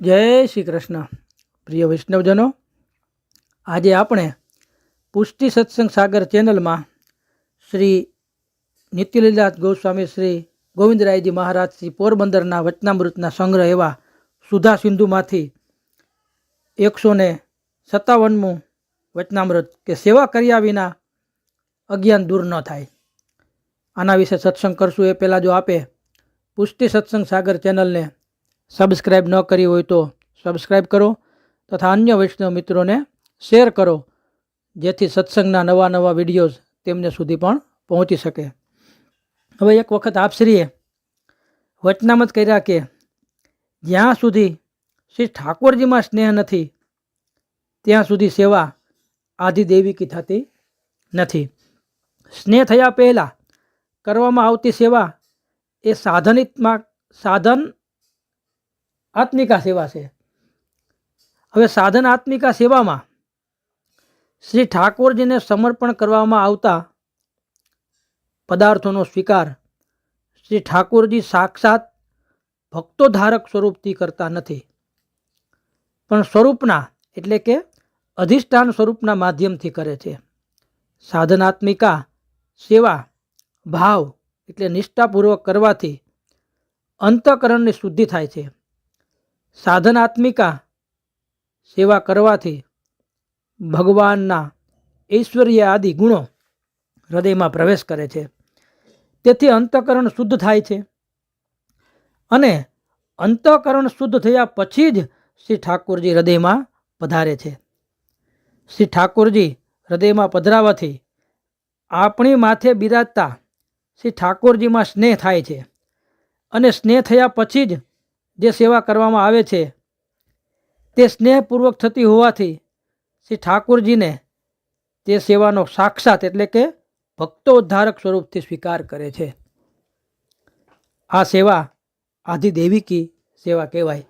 જય શ્રી કૃષ્ણ. પ્રિય વૈષ્ણવજનો, આજે આપણે પુષ્ટિ સત્સંગ સાગર ચેનલમાં શ્રી નિત્યલીલા ગોસ્વામી શ્રી ગોવિંદરાયજી મહારાજ શ્રી પોરબંદરના વચનામૃતના સંગ્રહ એવા સુધા સિંધુમાંથી એકસો ને સત્તાવનમું વચનામૃત કે સેવા કર્યા વિના અજ્ઞાન દૂર ન થાય. આના વિશે સત્સંગ કરશું એ પહેલાં જો આપે પુષ્ટિ સત્સંગ સાગર ચેનલને સબસ્ક્રાઈબ ન કરી હોય તો સબસ્ક્રાઈબ કરો તથા અન્ય વૈષ્ણવ મિત્રોને શેર કરો, જેથી સત્સંગના નવા નવા વિડીયોઝ તેમને સુધી પણ પહોંચી શકે. હવે એક વખત આપશ્રીએ વચનામત કર્યા કે જ્યાં સુધી શ્રી ઠાકોરજીમાં સ્નેહ નથી, ત્યાં સુધી સેવા આધિદેવિકી થતી નથી. સ્નેહ થયા પહેલાં કરવામાં આવતી સેવા એ સાધનિતમાં, સાધન આત્મિકા સેવા છે. હવે સાધન આત્મિકા સેવામાં શ્રી ઠાકોરજીને સમર્પણ કરવામાં આવતા પદાર્થોનો સ્વીકાર શ્રી ઠાકોરજી સાક્ષાત ભક્તોધારક સ્વરૂપથી કરતા નથી. પણ સ્વરૂપના એટલે કે અધિષ્ઠાન સ્વરૂપના માધ્યમથી કરે છે. સાધનાત્મિકા સેવા ભાવ એટલે નિષ્ઠાપૂર્વક કરવાથી અંતઃકરણની શુદ્ધિ થાય છે. સાધનાત્મિકા સેવા કરવાથી ભગવાનના ઐશ્વર્ય આદિ ગુણો હૃદયમાં પ્રવેશ કરે છે. તેથી અંતઃકરણ શુદ્ધ થાય છે. અને અંતઃકરણ શુદ્ધ થયા પછી જ શ્રી ઠાકોરજી હૃદયમાં પધારે છે. શ્રી ઠાકોરજી હૃદયમાં પધરાવાથી આપણી માથે બિરાજતા શ્રી ઠાકોરજીમાં સ્નેહ થાય છે. અને સ્નેહ થયા પછી જ જે સેવા કરવામાં આવે છે, તે સ્નેહપૂર્વક થતી હોવાથી શ્રી ઠાકોરજીને તે સેવાનો સાક્ષાત એટલે કે ભક્તોદ્ધારક સ્વરૂપથી સ્વીકાર કરે છે. આ સેવા આધિદેવિકી સેવા કહેવાય.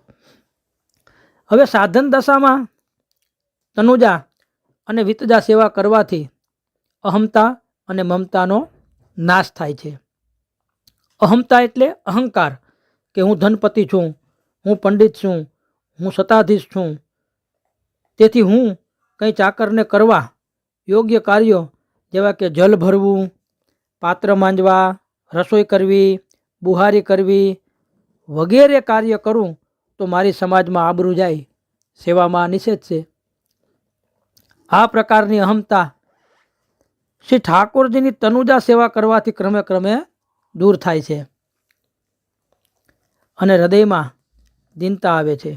હવે સાધન દશામાં તનુજા અને વિતજા સેવા કરવાથી અહમતા અને મમતાનો નાશ થાય છે. અહમતા એટલે અહંકાર કે હું ધનપતિ છું, હું પંડિત છું, હું સત્તાધીશ છું. તેથી હું કંઈ ચાકરને કરવા યોગ્ય કાર્યો જેવા કે જલ ભરવું, પાત્ર માંજવા, રસોઈ કરવી, બુહારી કરવી વગેરે કાર્ય કરું તો મારી સમાજમાં આબરૂ જાય, સેવામાં નિષેધ છે. આ પ્રકારની અહમતા શ્રી ઠાકોરજીની તનુજા સેવા કરવાથી ક્રમે ક્રમે દૂર થાય છે. અને હૃદયમાં દિનતા આવે છે.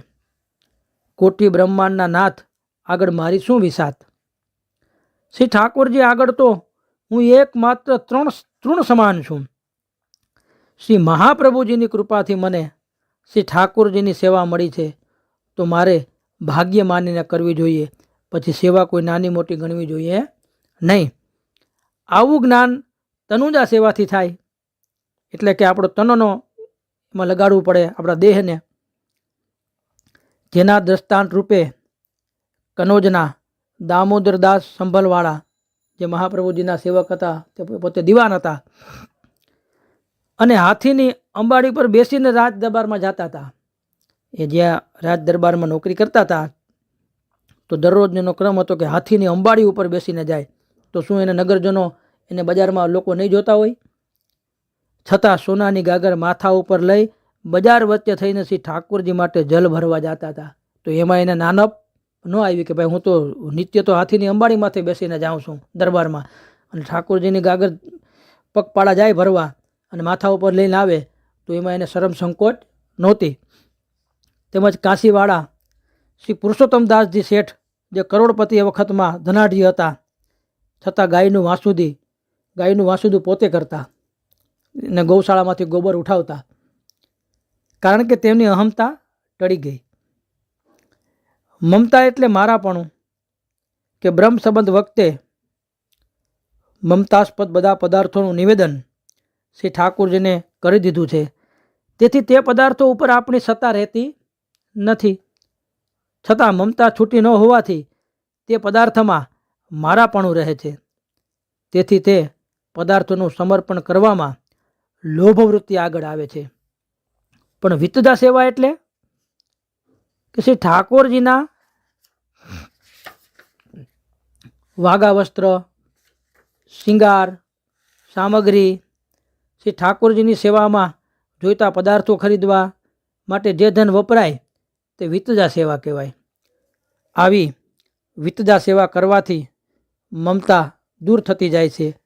કોટી બ્રહ્માંડના નાથ આગળ મારી શું વિસાત શ્રી ઠાકોરજી આગળ તો હું એકમાત્ર ત્રણ તૃણ સમાન છું. શ્રી મહાપ્રભુજીની કૃપાથી મને શ્રી ઠાકોરજીની સેવા મળી છે, તો મારે ભાગ્ય માનીને કરવી જોઈએ. પછી સેવા કોઈ નાની મોટી ગણવી જોઈએ નહીં. આવું જ્ઞાન તનુજા સેવાથી થાય. એટલે કે આપણો તનનો એમાં લગાડવું પડે આપણા દેહને. જેના દ્રષ્ટાંત રૂપે કનોજના દામોદરદાસ સંભલવાળા જે મહાપ્રભુજીના સેવક હતા, તે પોતે દિવાન હતા. અને હાથીની અંબાડી પર બેસીને રાજ દરબારમાં જતા હતા. એ જ્યાં રાજ દરબારમાં નોકરી કરતા હતા, તો દરરોજનો ક્રમ હતો કે હાથીની અંબાડી ઉપર બેસીને જાય. તો શું એને નગરજનો એને બજારમાં લોકો નહીં જોતા હોય? છતાં સોનાની ગાગર માથા ઉપર લઈ બજાર વચ્ચે થઈને શ્રી ઠાકોરજી માટે જલ ભરવા જતા હતા. તો એમાં એને નાનપ ન આવી કે ભાઈ હું તો નિત્ય તો હાથીની અંબાડી બેસીને જાઉં છું દરબારમાં. અને ઠાકોરજીની ગાગર પગપાળા જાય ભરવા અને માથા ઉપર લઈને આવે તો એમાં એને શરમ સંકોચ નહોતી. તેમજ કાશીવાળા શ્રી પુરુષોત્તમદાસજી શેઠ જે કરોડપતિ એ વખતમાં ધનાઢ્ય હતા. છતાં ગાયનું વાસુદી ગાયનું વાસુદું પોતે કરતા. ને ગૌશાળામાંથી ગોબર ઉઠાવતા. કારણ કે તેમની અહમતા ટળી ગઈ. મમતા એટલે મારાપણું કે બ્રહ્મ સંબંધ વખતે મમતાસ્પદ બધા પદાર્થોનું નિવેદન શ્રી ઠાકુરજીને કરી દીધું છે. તેથી તે પદાર્થો ઉપર આપણી સત્તા રહેતી નથી. છતાં મમતા છૂટી ન હોવાથી તે પદાર્થમાં મારાપણું રહે છે. તેથી તે પદાર્થોનું સમર્પણ કરવામાં લોભવૃત્તિ આગળ આવે છે. પણ વિતદા સેવા એટલે કે શ્રી ઠાકોરજીના વાઘા વસ્ત્ર, શિંગાર, સામગ્રી શ્રી ઠાકોરજીની સેવામાં જોઈતા પદાર્થો ખરીદવા માટે જે ધન વપરાય તે વિતજા સેવા કહેવાય. આવી વિતજા સેવા કરવાથી મમતા દૂર થતી જાય છે.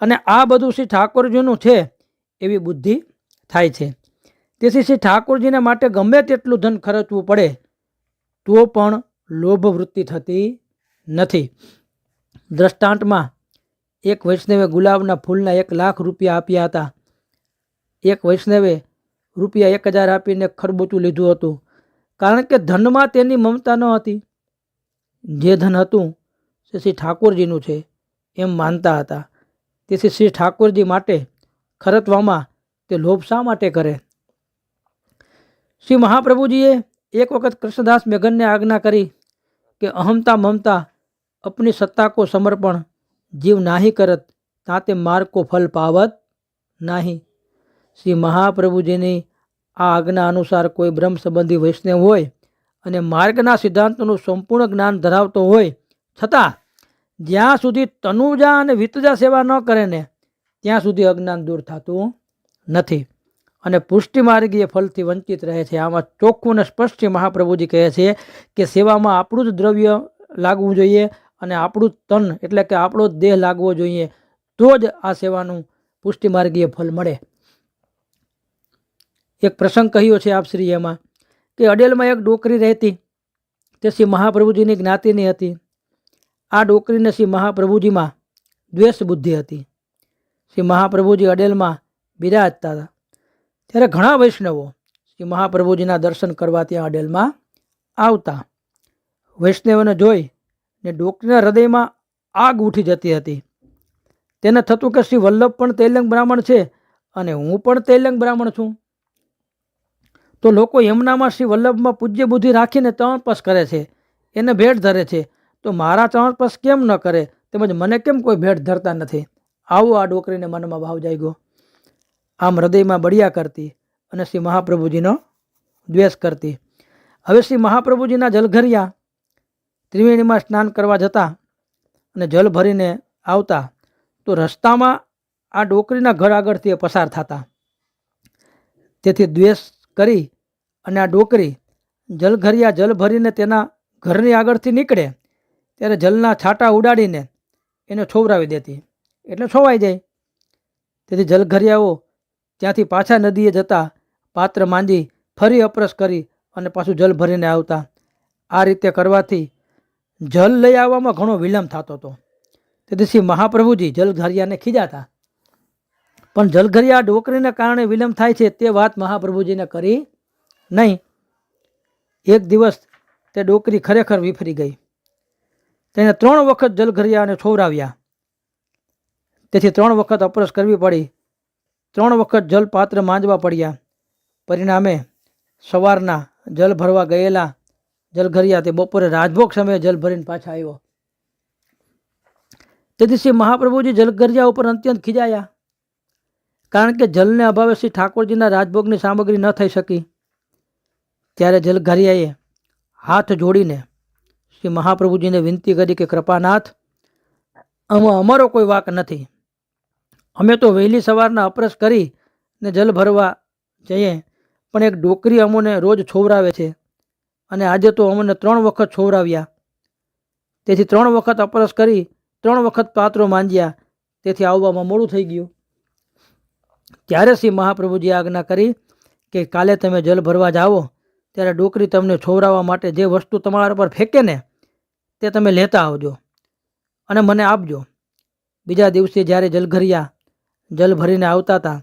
અને આ બધું શ્રી ઠાકોરજીનું છે એવી બુદ્ધિ થાય છે. તેથી શ્રી ઠાકોરજીને માટે ગમે તેટલું ધન ખર્ચવું પડે, તો પણ લોભ વૃત્તિ થતી નથી. દ્રષ્ટાંતમાં એક વૈષ્ણવે ગુલાબના ફૂલના એક લાખ રૂપિયા આપ્યા હતા. એક વૈષ્ણવે રૂપિયા એક હજાર આપીને ખરબૂચું લીધું હતું. કારણ કે ધનમાં તેની મમતા ન હતી. જે ધન હતું તે શ્રી ઠાકોરજીનું છે, એમ માનતા હતા. તેથી શ્રી ઠાકોરજી માટે ખરતવામાં તે લોભ શા માટે કરે? શ્રી મહાપ્રભુજીએ એક વખત કૃષ્ણદાસ મેઘનને આજ્ઞા કરી કે અહમતા મમતા અપની સત્તા કો સમર્પણ, જીવ નાહી કરત, તાતે માર્ગ કો ફલ પાવત નાહી. શ્રી મહાપ્રભુજીની આ આજ્ઞા અનુસાર કોઈ બ્રહ્મ સંબંધી વૈષ્ણવ હોય અને માર્ગના સિદ્ધાંતોનું સંપૂર્ણ જ્ઞાન ધરાવતો હોય, છતાં જ્યાં સુધી તનુજા અને વિતજા સેવા ન કરે ને ત્યાં સુધી અજ્ઞાન દૂર થતું નથી. અને પુષ્ટિ માર્ગીય ફલથી વંચિત રહે છે. આમાં ચોખ્ખું અને સ્પષ્ટ મહાપ્રભુજી કહે છે કે સેવામાં આપણું જ દ્રવ્ય લાગવું જોઈએ અને આપણું જ તન, એટલે કે આપણો જ દેહ લાગવો જોઈએ, તો જ આ સેવાનું પુષ્ટિ માર્ગીય ફલ મળે. એક પ્રસંગ કહ્યો છે આપશ્રી એમાં કે અડેલમાં એક ડોકરી રહેતી, તે શ્રી મહાપ્રભુજીની જ્ઞાતિની હતી. આ ડોકરીને શ્રી મહાપ્રભુજીમાં દ્વેષ બુદ્ધિ હતી. શ્રી મહાપ્રભુજી અડેલમાં બિરાજતા હતા. ત્યારે ઘણા વૈષ્ણવો શ્રી મહાપ્રભુજીના દર્શન કરવા ત્યાં અડેલમાં આવતા. વૈષ્ણવને જોઈ ને ડોકરીના હૃદયમાં આગ ઉઠી જતી હતી. તેને થતું કે શ્રી વલ્લભ પણ તૈલંગ બ્રાહ્મણ છે અને હું પણ તૈલંગ બ્રાહ્મણ છું. તો લોકો યમુનામાં શ્રી વલ્લભમાં પૂજ્ય બુદ્ધિ રાખીને તણપસ કરે છે. એને ભેટ ધરે છે. તો મારા તણપસ કેમ ન કરે? તેમજ મને કેમ કોઈ ભેટ ધરતા નથી? આવો આ ડોકરીને મનમાં ભાવ જાગ્યો. આમ હૃદયમાં બળિયા કરતી અને શ્રી મહાપ્રભુજીનો દ્વેષ કરતી. હવે શ્રી મહાપ્રભુજીના જલઘરિયા ત્રિવેણીમાં સ્નાન કરવા જતા અને જલ ભરીને આવતા તો રસ્તામાં આ ડોકરીના ઘર આગળથી પસાર થતા. તેથી દ્વેષ કરી અને આ ડોકરી જલઘરિયા જલ ભરીને તેના ઘરની આગળથી નીકળે ત્યારે જલના છાંટા ઉડાડીને એને છોવરાવી દેતી. એટલે છોવાઈ જાય. તેથી જલઘરિયાઓ ત્યાંથી પાછા નદીએ જતા પાત્ર માંજી ફરી અપરસ કરી અને પાછું જલ ભરીને આવતા. આ રીતે કરવાથી જલ લઈ આવવામાં ઘણો વિલંબ થતો હતો. તેથી શ્રી મહાપ્રભુજી જલઘરિયાને ખીજાતા. પણ જલઘરિયા ડોકરીને કારણે વિલંબ થાય છે તે વાત મહાપ્રભુજીને કરી નહીં. એક દિવસ તે ડોકરી ખરેખર વિફરી ગઈ. તેને ત્રણ વખત જલઘરિયાને છોવરાવ્યા. તેથી ત્રણ વખત અપરસ કરવી પડી. ત્રણ વખત જલ પાત્ર માંજવા પડ્યા. પરિણામે સવારના જલ ભરવા ગયેલા જલઘરિયા તે બપોરે રાજભોગ સમયે જલ ભરીને પાછા આવ્યો. તેથી શ્રી મહાપ્રભુજી જલઘરિયા ઉપર અત્યંત ખીજાયા. કારણ કે જલને અભાવે શ્રી ઠાકોરજીના રાજભોગની સામગ્રી ન થઈ શકી. ત્યારે જલઘરિયાએ હાથ જોડીને શ્રી મહાપ્રભુજીને વિનંતી કરી કે, કૃપાનાથ, આમાં અમારો કોઈ વાક નથી. અમે તો વહેલી સવારના અપરસ કરી ને જલ ભરવા જઈએ, પણ એક ડોકરી અમોને રોજ છોવરાવે છે. અને આજે તો અમને ત્રણ વખત છોવરાવ્યા. તેથી ત્રણ વખત અપરસ કરી, ત્રણ વખત પાત્રો માંજ્યા. તેથી આવવામાં મોડું થઈ ગયું. ત્યારે શ્રી મહાપ્રભુજી આજ્ઞા કરી કે કાલે તમે જલ ભરવા જાઓ ત્યારે ડોકરી તમને છોવરાવવા માટે જે વસ્તુ તમારા પર ફેંકે ને, તે તમે લેતા આવજો અને મને આપજો. બીજા દિવસે જ્યારે જલઘરિયા જલ ભરીને આવતા હતા.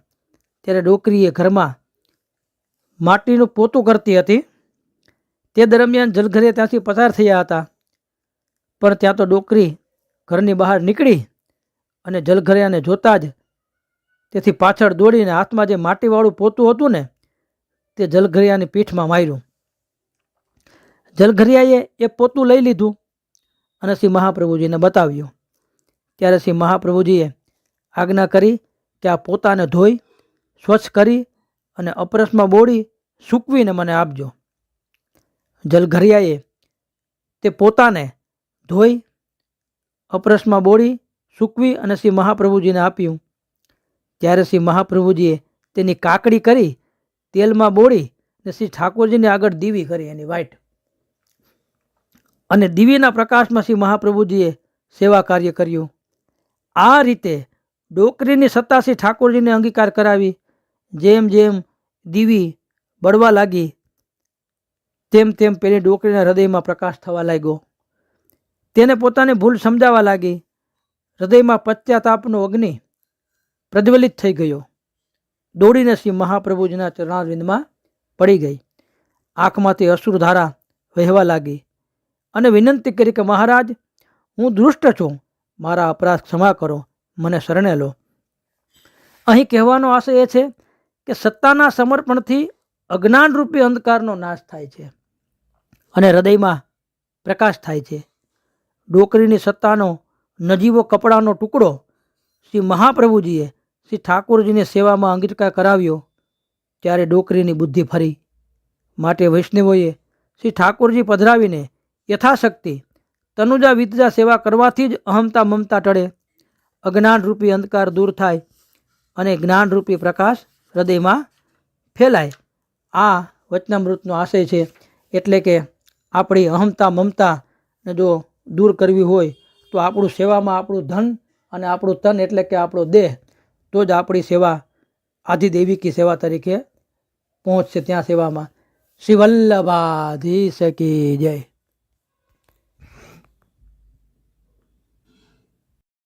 ત્યારે ડોકરીએ ઘરમાં માટીનું પોતું કરતી હતી. તે દરમિયાન જલઘરિયા ત્યાંથી પસાર થયા હતા. પણ ત્યાં તો ડોકરી ઘરની બહાર નીકળી અને જલઘરિયાને જોતા જ તેથી પાછળ દોડીને હાથમાં જે માટીવાળું પોતું હતું ને, તે જલઘરિયાની પીઠમાં માર્યું. જલઘરિયાએ એ પોતું લઈ લીધું અને શ્રી મહાપ્રભુજીને બતાવ્યું. ત્યારે શ્રી મહાપ્રભુજીએ આજ્ઞા કરી કે આ પોતાને ધોઈ, સ્વચ્છ કરી અને અપરસમાં બોળી સૂકવીને મને આપજો. જલઘરિયાએ તે પોતાને ધોઈ, અપરસમાં બોળી સૂકવી અને શ્રી મહાપ્રભુજીને આપ્યું. ત્યારે શ્રી મહાપ્રભુજીએ તેની કાકડી કરી, તેલમાં બોળી ને શ્રી ઠાકોરજીને આગળ દીવી કરી એની વાઈટ અને દીવીના પ્રકાશમાં શ્રી મહાપ્રભુજીએ સેવા કાર્ય કર્યું. આ રીતે ડોકરીની સત્તાથી ઠાકોરજીને અંગીકાર કરાવી. જેમ જેમ દીવી બળવા લાગી, તેમ તેમ પેલી ડોકરીના હૃદયમાં પ્રકાશ થવા લાગ્યો. તેને પોતાની ભૂલ સમજાવવા લાગી. હૃદયમાં પશ્ચાતાપનો અગ્નિ પ્રજ્વલિત થઈ ગયો. દોડીને શ્રી મહાપ્રભુજીના ચરણારવિંદમાં પડી ગઈ. આંખમાંથી અશ્રુધારા વહેવા લાગી અને વિનંતી કરી કે, મહારાજ, હું દુષ્ટ છું. મારા અપરાધ ક્ષમા કરો. મને શરણે લો. અહીં કહેવાનો આશય એ છે કે સત્તાના સમર્પણથી અજ્ઞાનરૂપી અંધકારનો નાશ થાય છે અને હૃદયમાં પ્રકાશ થાય છે. ડોકરીની સત્તાનો નજીવો કપડાનો ટુકડો શ્રી મહાપ્રભુજીએ શ્રી ઠાકોરજીને સેવામાં અંગીકાર કરાવ્યો ત્યારે ડોકરીની બુદ્ધિ ફરી. માટે વૈષ્ણવોએ શ્રી ઠાકોરજી પધરાવીને યથાશક્તિ તનુજા વિતજા સેવા કરવાથી જ અહમતા મમતા ટળે. અજ્ઞાનરૂપી અંધકાર દૂર થાય અને જ્ઞાનરૂપી પ્રકાશ હૃદયમાં ફેલાય. આ વચનામૃતનો આશય છે. એટલે કે આપણી અહમતા મમતાને જો દૂર કરવી હોય, તો આપણું સેવામાં આપણું ધન અને આપણું તન એટલે કે આપણો દેહ, તો જ આપણી સેવા આધિદૈવિકી સેવા તરીકે પહોંચશે ત્યાં સેવામાં. શિવલ્લભાધી શકી જય.